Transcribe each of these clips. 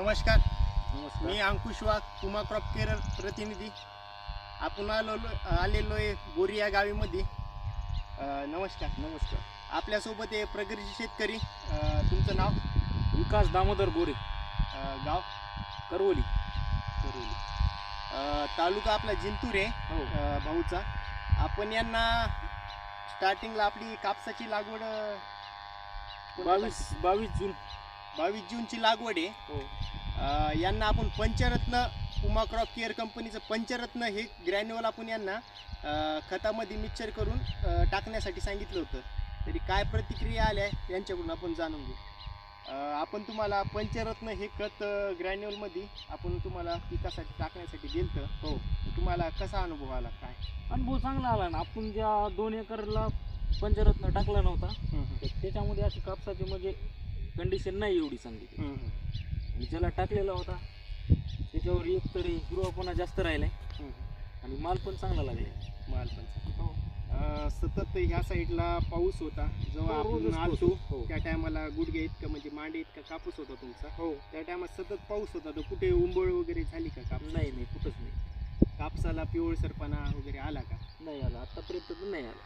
नमस्कार. नमस्कार. मी अंकुश वाघ कुमा क्रॉप केअर प्रतिनिधी. आपण आलो आलेलो आहे बोरी या गावीमध्ये. नमस्कार. नमस्कार. आपल्यासोबत आहे प्रगतीचे शेतकरी. अ, तुमचं नाव? विकास दामोदर गोरे अ, गाव? करवली. करोली अ, तालुका आपला जिंतूर आहे. हो. अ, भाऊचा. आपण यांना स्टार्टिंगला आपली कापसाची लागवड अ, कोणत्या बावीस बावीस जून. तारखेला? बावीस जूनची लागवड आहे. हो. यांना आपण पंचरत्न पुमा क्रॉप केअर कंपनीचं पंचरत्न हे ग्रॅन्युअल आपण यांना खतामध्ये मिक्सचर करून टाकण्यासाठी सांगितलं होतं. तरी काय प्रतिक्रिया आल्या यांच्याकडून आपण जाणून घेऊ. आपण तुम्हाला पंचरत्न हे खत ग्रॅन्युअलमध्ये आपण तुम्हाला पिकासाठी टाकण्यासाठी दिलं हो तुम्हाला कसा अनुभव आला काय? अनुभव चांगला आला ना. आपण ज्या दोन एकरला पंचरत्न टाकला नव्हता त्याच्यामध्ये अशी कापसाची म्हणजे कंडिशन नाही एवढी चांगली. ज्याला टाकलेला होता त्याच्यावर एक तरी हिरवापणा जास्त राहिलाय आणि माल पण चांगला लागलाय माल पण हो. अ, सतत ह्या साईडला पाऊस होता. जेव्हा हो, रोजच आपण पाऊस आलतो होता. हो. त्या टायमाला गुडघे इतकं म्हणजे मांडे इतका कापूस होता तुमचा. हो. त्या टायमात सतत पाऊस होता. तर कुठे उंबळ वगैरे झाली का कापूस नाही नाही कुठंच नाही. कापसाला पिवळसरपणा वगैरे आला का? नाही आला. आतापर्यंत तर नाही आला.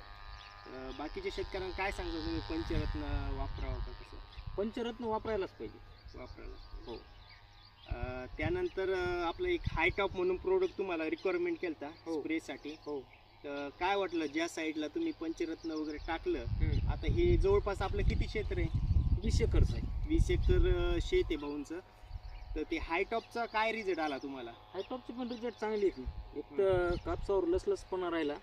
अ, बाकीच्या शेतकऱ्यांना काय सांगता तुम्ही पंचरत्न वापरावं का कसं? पंचरत्न वापरायलाच पाहिजे. वापरायला हो. त्यानंतर आपलं एक हाय टॉप म्हणून प्रोडक्ट तुम्हाला रिक्वायरमेंट केलता हो. स्प्रेसाठी हो. तर काय वाटलं ज्या साईडला तुम्ही पंचरत्न वगैरे टाकलं हम्म. आता हे जवळपास आपलं किती क्षेत्र आहे? वीस एकरच आहे वीस एकर अ, शेत आहे भाऊंचं. तर ते हायटॉपचा काय रिझल्ट आला तुम्हाला? हायटॉपची पण रिझल्ट चांगली येते एक तर कापसावर लसलसपणा राहिला.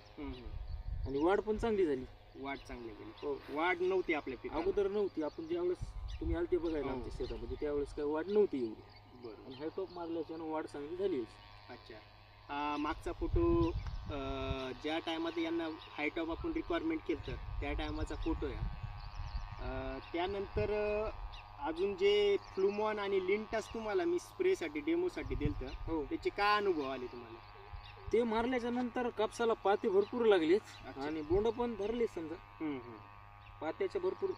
आणि वाढ पण चांगली झाली. वाढ चांगली गेली हो. वाढ नव्हती आपल्या पिकाला. अगोदर नव्हती. आपण ज्यावेळेस तुम्ही आलते बघायला हो. आमच्या शेतामध्ये त्यावेळेस काही वाढ नव्हती एवढी. बरोबर आणि हायटॉप मारल्याच्यानं वाढ चांगली झाली. अच्छा. हा मागचा फोटो ज्या टायमात यांना हायटॉप आपण रिक्वायरमेंट केलं त्या टायमाचा फोटो आहे त्यानंतर अजून जे फ्लुमॉन आणि लिंटास तुम्हाला मी स्प्रेसाठी डेमोसाठी दिलं हो. त्याचे काय अनुभव आले तुम्हाला? ते मारल्याच्या नंतर कापसाला पाते भरपूर लागलेत अच्छा. आणि बोंड पण धरले समजा. हम्म, हम्म. पात्याच्या भरपूर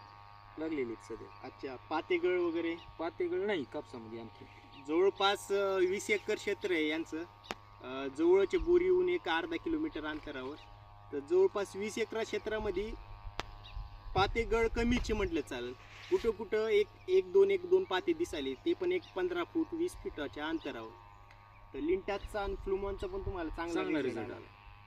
लागलेले सध्या. अच्छा. पातेगळ वगैरे? पातेगळ नाही कापसामध्ये आणखी. जवळपास वीस एकर क्षेत्र आहे यांचं. जवळचे बोरीहून एक अर्धा किलोमीटर अंतरावर. तर जवळपास वीस एकरा क्षेत्रामध्ये पातेगळ कमीचे म्हटलं चालेल. कुठं कुठं एक एक दोन एक दोन पाते दिसाले ते पण एक पंधरा फूट वीस फुटाच्या अंतरावर. तर लिंटाचा आणि फ्लुमॉनचा पण तुम्हाला चांगला रिझल्ट आला.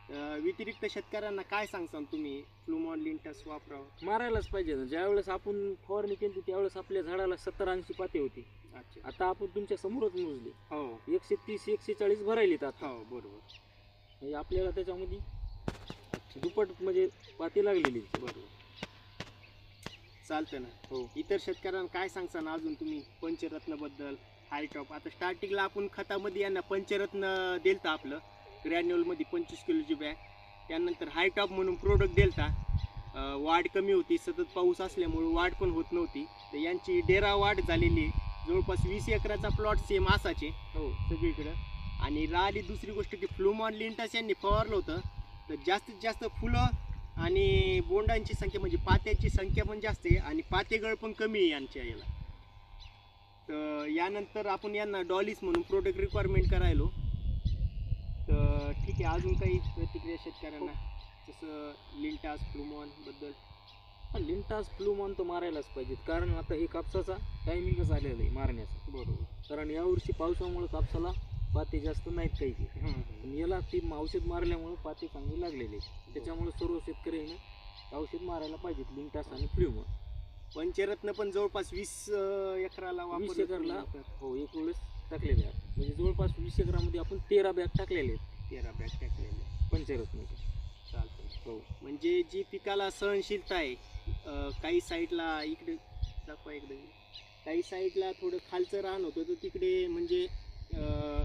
व्यतिरिक्त शेतकऱ्यांना काय सांगसान तुम्ही? फ्लुमॉन लिंटास वापरावं. मारायलाच पाहिजे ना. ज्यावेळेस आपण फवारणी केली त्यावेळेस आपल्या झाडाला सत्तर ऐंशी पाते होती. अच्छा. आता आपण तुमच्या समोरच मोजले. हो. एकशे तीस एकशे चाळीस भरायलेत आता. हो बरोबर. म्हणजे आपल्याला त्याच्यामध्ये दुप्पट म्हणजे पाती लागलेली. बरोबर. चालतं ना. हो. इतर शेतकऱ्यांना काय सांगसान अजून तुम्ही? पंचरत्नबद्दल हायटॉप आता स्टार्टिंगला आपण खतामध्ये यांना पंचरत्न दिलता आपलं. ग्रॅन्युअलमध्ये पंचवीस किलोची बॅग त्यानंतर हायटॉप म्हणून प्रोडक्ट दिलता अं, वाढ कमी होती. सतत पाऊस असल्यामुळे वाढ पण होत नव्हती. तर यांची डेरा वाढ झालेली आहे. जवळपास वीस एकराचा प्लॉट सेम असाचे. हो सगळीकडं. आणि राहिली दुसरी गोष्ट की फ्लुमॉन लिंटास यांनी फवारलं होतं. तर जास्तीत जास्त फुलं आणि बोंडांची संख्या म्हणजे पात्याची संख्या पण जास्त आहे आणि पातेगळ पण कमी आहे यांच्या याला. तर यानंतर आपण यांना डॉलीस म्हणून प्रोडक्ट रिक्वायरमेंट करायलो. आहे अजून काही प्रतिक्रिया शेतकऱ्यांना? जसं लिंटास फ्लुमॉनबद्दल. हा, लिंटास फ्लूमॉन तर मारायलाच पाहिजेत. कारण आता हे कापसाचा टायमिंगच आलेला आहे मारण्याचा. बरोबर. कारण यावर्षी पावसामुळे कापसाला पाते जास्त नाहीत काही. पण याला ती औषध मारल्यामुळे पाते चांगले लागलेले आहेत. त्याच्यामुळे सर्व शेतकऱ्यांना औषध मारायला पाहिजेत लिंटास आणि फ्ल्यूमॉन पंचरत्न पण जवळपास वीस एकराला वीस एकरला? हो एक वेळेस टाकलेले आहेत. म्हणजे जवळपास वीस एकरामध्ये आपण तेरा बॅग टाकलेले आहेत. तेरा बॅग टाकलेले पंचरत्नाचे चालतं हो. म्हणजे जी पिकाला सहनशीलता आहे अं, काही साईडला इकडे दाखवा इकडे काही साईडला थोडं खालचं रान होतं तर तिकडे म्हणजे अं,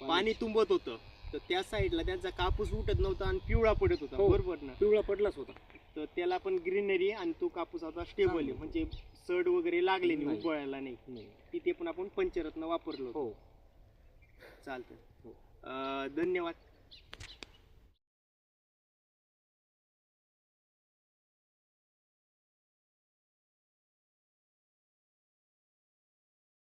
पाणी. तुंबत होतं. तर त्या साईडला त्यांचा कापूस उठत नव्हता आणि पिवळा पडत होता. हो. बरोबर ना? पिवळा पडलाच होता. तर त्याला पण ग्रीनरी आणि तो कापूस आता स्टेबल आहे. चांगलं. म्हणजे सड वगैरे लागले नाही नाही. उबळायला नाही. नाही. तिथे पण आपण पंचरत्न वापरलो हो. चालतं धन्यवाद.